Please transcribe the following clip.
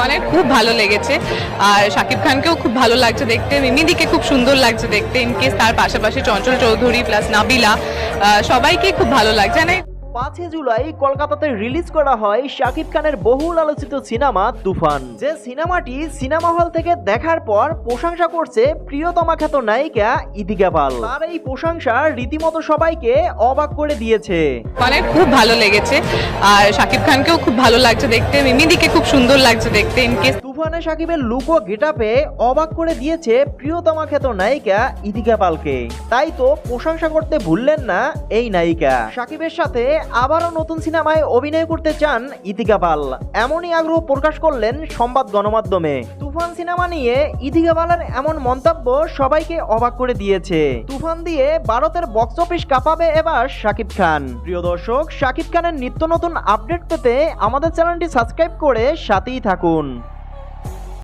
মানে খুব ভালো লেগেছে। আর শাকিব খানকেও খুব ভালো লাগছে দেখতে, মিমিদিকে খুব সুন্দর লাগছে দেখতে ইনকেস তার পাশাপাশি চঞ্চল চৌধুরী প্লাস নাবিলা সবাইকে খুব ভালো লাগছে। পাঁচই জুলাই কলকাতাতে রিলিজ করা হয় শাকিব খানের বহুল আলোচিত সিনেমা তুফান। যে সিনেমাটি সিনেমা হল থেকে দেখার পর প্রশংসা করছে প্রিয়তমা খ্যাত নায়িকা ইদিকা পাল। তার এই প্রশংসা রীতিমতো সবাইকে অবাক করে দিয়েছে। মানে খুব ভালো লেগেছে। আর শাকিব খানকেও খুব ভালো লাগছে দেখতে, মিমিদিকে খুব সুন্দর লাগছে দেখতে ইনকেস তুফানে সাকিবের লুকো গেটাপে অবাক করে দিয়েছে প্রিয়তমা খ্যাত নায়িকা ইদিকা পালকে। তাই তো প্রশংসা করতে ভুললেন না এই নায়িকা। সাকিবের সাথে আবারও নতুন সিনেমায় অভিনয় করতে চান ইদিকা পাল। এমনই আগ্রহ প্রকাশ করলেন সংবাদ গণমাধ্যমে। তুফান সিনেমা নিয়ে ইদিকা পালের এমন মন্তব্য সবাইকে অবাক করে দিয়েছে। তুফান দিয়ে ভারতের বক্স অফিস কাঁপাবে এবার শাকিব খান। প্রিয় দর্শক শাকিব খানের নিত্য নতুন আপডেট পেতে আমাদের চ্যানেলটি সাবস্ক্রাইব করে সাথেই থাকুন।